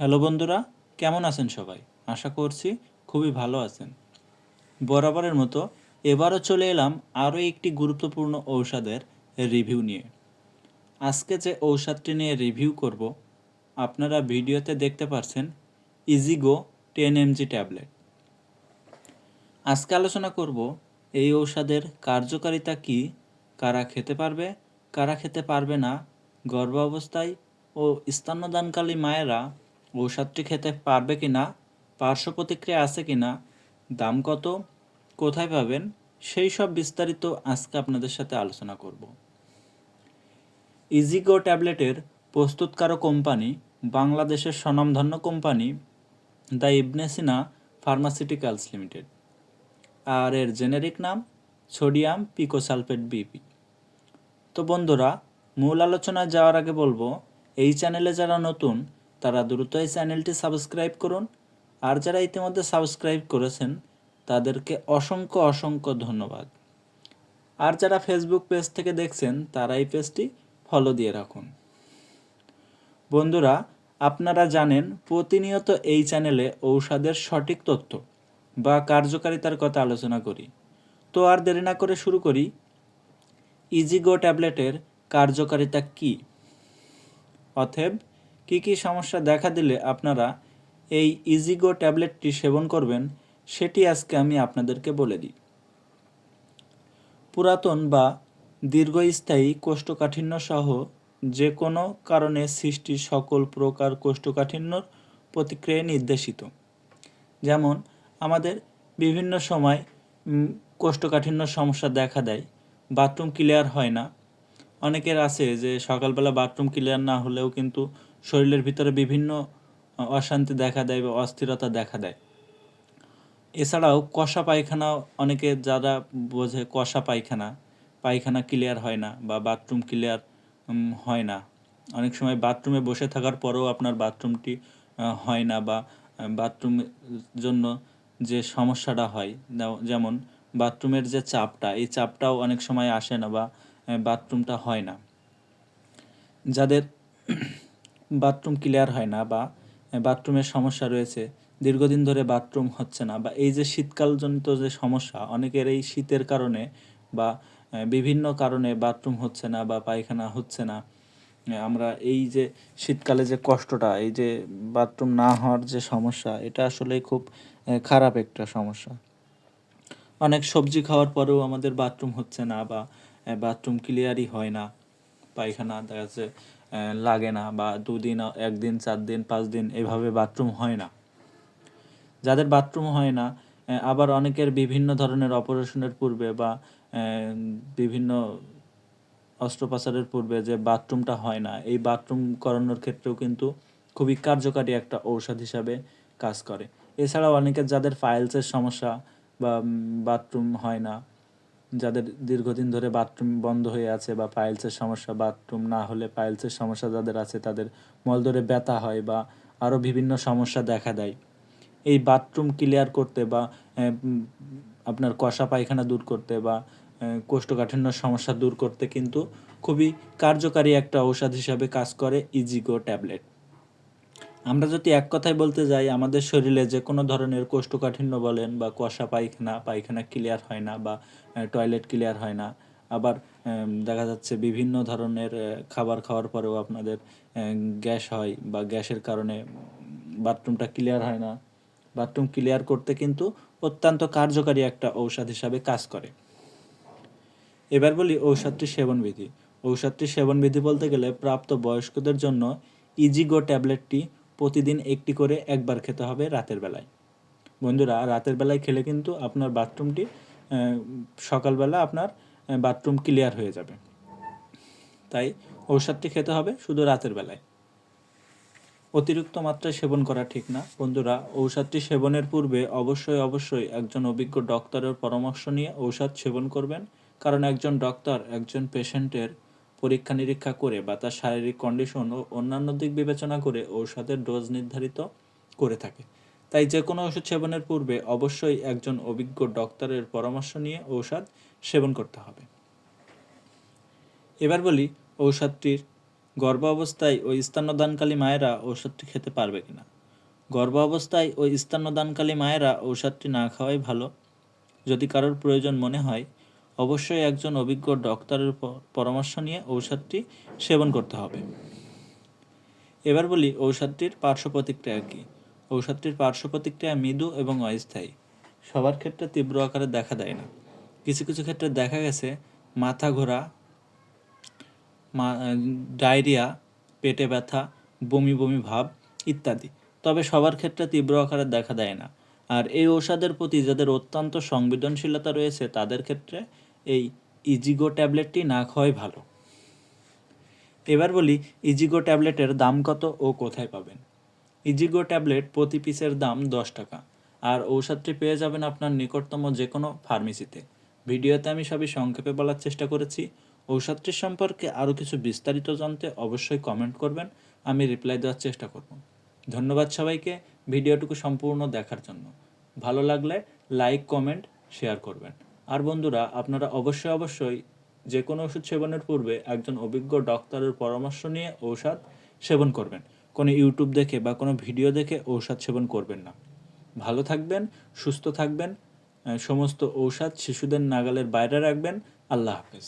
Hello বন্ধুরা, কেমন আছেন সবাই? আশা করছি খুবই ভালো আছেন। বরাবরের মতো এবারও চলে এলাম আরও একটি গুরুত্বপূর্ণ ঔষধের রিভিউ নিয়ে। আজকে যে ঔষধটি নিয়ে রিভিউ করব, আপনারা ভিডিওতে দেখতে পাচ্ছেন ইজিগো টেন এমজি ট্যাবলেট। আজকে আলোচনা করব এই ঔষধের কার্যকারিতা কি, কারা খেতে পারবে, কারা খেতে পারবে না, গর্ভাবস্থায় ও স্তন্যদানকালী মায়েরা ঔষধটি খেতে পারবে কি না, পার্শ্ব প্রতিক্রিয়া আছে কি না, দাম কত, কোথায় পাবেন, সেই সব বিস্তারিত আজকে আপনাদের সাথে আলোচনা করব। ইজিগো ট্যাবলেটের প্রস্তুতকারক কোম্পানি, বাংলাদেশের স্বনামধন্য company, the Ibn Sina pharmaceuticals limited. আর এর জেনেরিক নাম, সোডিয়াম পিকোসালফেট বিপি। তো বন্ধুরা, মূল আলোচনায় যাওয়ার আগে বলব, এই চ্যানেলে যারা নতুন তারা দ্রুত এই চ্যানেলটি সাবস্ক্রাইব করুন। আর যারা ইতিমধ্যে সাবস্ক্রাইব করেছেন, তাদেরকে অসংখ্য অসংখ্য ধন্যবাদ। আর যারা ফেসবুক পেজ থেকে দেখছেন, তারা এই পেজটি ফলো দিয়ে রাখুন। বন্ধুরা, আপনারা জানেন, প্রতিনিয়ত এই চ্যানেলে ঔষধের সঠিক তথ্য বা কার্যকারিতার কথা আলোচনা করি। তো আর দেরি না করে শুরু করি। ইজিগো ট্যাবলেটের কার্যকারিতা কি? অথব কি কি সমস্যা দেখা দিলে আপনারা এই ইজিগো ট্যাবলেটটি সেবন করবেন, সেটি আজকে আমি আপনাদেরকে বলে দিই। পুরাতন বা দীর্ঘস্থায়ী কোষ্ঠকাঠিন্য সহ যে কোনো কারণে সৃষ্টি সকল প্রকার কোষ্ঠকাঠিন্যর প্রতিক্রিয়ায় নির্দেশিত। যেমন, আমাদের বিভিন্ন সময় কোষ্ঠকাঠিন্য সমস্যা দেখা দেয়, বাথরুম ক্লিয়ার হয় না। অনেকের আছে যে সকালবেলা বাথরুম ক্লিয়ার না হলেও কিন্তু শরীরের ভিতরে বিভিন্ন অশান্তি দেখা দেয় বা অস্থিরতা দেখা দেয়। এছাড়াও কষা পায়খানা, অনেকে যারা বোঝে কষা পায়খানা পায়খানা ক্লিয়ার হয় না বা বাথরুম ক্লিয়ার হয় না। অনেক সময় বাথরুমে বসে থাকার পরেও আপনার বাথরুমটি হয় না বা বাথরুমের জন্য যে সমস্যাটা হয়, যেমন বাথরুমের যে চাপটা, এই চাপটাও অনেক সময় আসে না বা বাথরুমটা হয় না। যাদের বাথরুম ক্লিয়ার হয় না বা বাথরুমের সমস্যা রয়েছে, দীর্ঘদিন ধরে বাথরুম হচ্ছে না বা, এই যে শীতকালজনিত যে সমস্যা, অনেকের এই শীতের কারণে বা বিভিন্ন কারণে বাথরুম হচ্ছে না বা পায়খানা হচ্ছে না। আমরা এই যে শীতকালে যে কষ্টটা, এই যে বাথরুম না হওয়ার যে সমস্যা, এটা আসলে খুব খারাপ একটা সমস্যা। অনেক সবজি খাওয়ার পরেও আমাদের বাথরুম হচ্ছে না বা বাথরুম ক্লিয়ারই হয় না, পায়খানা, দেখা যাচ্ছে লাগে না বা দুদিন, একদিন চার দিন পাঁচ দিন এভাবে বাথরুম হয় না। যাদের বাথরুম হয় না আবার অনেকের বিভিন্ন ধরনের অপারেশনের পূর্বে বা বিভিন্ন অস্ত্রোপচারের পূর্বে যে বাথরুমটা হয় না, এই বাথরুম করানোর ক্ষেত্রেও কিন্তু খুবই কার্যকারী একটা ঔষধ হিসাবে কাজ করে। এছাড়াও অনেকের যাদের ফাইলসের সমস্যা বা বাথরুম হয় না যাদের দীর্ঘদিন ধরে বাথরুম বন্ধ হয়ে আছে বা পাইলসের সমস্যা বাথরুম না হলে পাইলসের সমস্যা যাদের আছে, তাদের মলদরে ব্যথা হয় বা আরও বিভিন্ন সমস্যা দেখা দেয়। এই বাথরুম ক্লিয়ার করতে বা আপনার কষা পায়খানা দূর করতে বা কোষ্ঠকাঠিন্য সমস্যা দূর করতে কিন্তু খুবই কার্যকারী একটা ঔষধ হিসাবে কাজ করে ইজিগো ট্যাবলেট আমরা যদি এক কথায় বলতে যাই, আমাদের শরীরে যে কোনো ধরনের কোষ্ঠকাঠিন্য বলেন বা কষা পায়খানা পায়খানা ক্লিয়ার হয় না বা টয়লেট ক্লিয়ার হয় না। আবার দেখা যাচ্ছে বিভিন্ন ধরনের খাবার খাওয়ার পরেও আপনাদের গ্যাস হয় বা গ্যাসের কারণে বাথরুমটা ক্লিয়ার হয় না। বাথরুম ক্লিয়ার করতে কিন্তু অত্যন্ত কার্যকারী একটা ঔষধ হিসাবে কাজ করে। এবার বলি ঔষধটির সেবনবিধি। ঔষধটির সেবনবিধি বলতে গেলে প্রাপ্ত বয়স্কদের জন্য ইজিগো ট্যাবলেটটি প্রতিদিন একটি করে একবার খেতে হবে রাতের বেলায়। বন্ধুরা, রাতের বেলায় খেলে কিন্তু আপনার বাথরুমটি সকালবেলা আপনার বাথরুম ক্লিয়ার হয়ে যাবে। তাই ঔষধটি খেতে হবে শুধু রাতের বেলায়। অতিরিক্ত মাত্রায় সেবন করা ঠিক না। বন্ধুরা, ঔষধটি সেবনের পূর্বে অবশ্যই অবশ্যই একজন অভিজ্ঞ ডক্টরের পরামর্শ নিয়ে ঔষধ সেবন করবেন। কারণ একজন ডক্টর, একজন পেশেন্টের পরীক্ষা নিরীক্ষা করে বা তার শারীরিক কন্ডিশন ও অন্যান্য দিক বিবেচনা করে ঔষধের ডোজ নির্ধারিত করে থাকে। তাই যে কোনো ওষুধ সেবনের পূর্বে অবশ্যই একজন অভিজ্ঞ ডক্টরের পরামর্শ নিয়ে ঔষধ সেবন করতে হবে। এবার বলি, ঔষধটির গর্ভ অবস্থায় ওই স্তন্যদানকালী মায়েরা ঔষধটি খেতে পারবে কিনা? গর্ভ অবস্থায় ওই স্তন্যদানকালী মায়েরা ঔষধটি না খাওয়াই ভালো। যদি কারোর প্রয়োজন মনে হয় অবশ্যই একজন অভিজ্ঞ ডক্টরের পরামর্শ নিয়ে ঔষধটি সেবন করতে হবে। এবার বলি, ঔষধটির পার্শ্ব প্রতিক্রিয়া কী? ঔষধটির পার্শ্ব প্রতিক্রিয়া মৃদু এবং অস্থায়ী। সবার ক্ষেত্রে তীব্র আকারে দেখা দেয় না। কিছু কিছু ক্ষেত্রে দেখা গেছে, মাথা ঘোরা ডায়রিয়া, পেটে ব্যথা, বমি বমি ভাব ইত্যাদি। তবে সবার ক্ষেত্রে তীব্র আকারে দেখা দেয় না। আর এই ঔষধের প্রতি যাদের অত্যন্ত সংবেদনশীলতা রয়েছে, তাদের ক্ষেত্রে এই ইজিগো ট্যাবলেটটি না খাওয়াই ভালো। এবার বলি ইজিগো ট্যাবলেটের দাম কত ও কোথায় পাবেন? ইজিগো ট্যাবলেট প্রতি পিসের দাম দশ টাকা। আর ঔষধটি পেয়ে যাবেন আপনার নিকটতম যে কোনো ফার্মেসিতে ভিডিওতে আমি সবই সংক্ষেপে বলার চেষ্টা করেছি। ঔষধটির সম্পর্কে আরও কিছু বিস্তারিত জানতে অবশ্যই কমেন্ট করবেন। আমি রিপ্লাই দেওয়ার চেষ্টা করব। ধন্যবাদ সবাইকে ভিডিওটুকু সম্পূর্ণ দেখার জন্য। ভালো লাগলে লাইক কমেন্ট শেয়ার করবেন। আর বন্ধুরা, আপনারা অবশ্যই অবশ্যই যে কোনো ওষুধ সেবনের পূর্বে একজন অভিজ্ঞ ডক্টরের পরামর্শ নিয়ে ঔষধ সেবন করবেন। কোনো ইউটিউব দেখে বা কোনো ভিডিও দেখে ঔষধ সেবন করবেন না। ভালো থাকবেন, সুস্থ থাকবেন সমস্ত ঔষধ শিশুদের নাগালের বাইরে রাখবেন। আল্লাহ হাফেজ।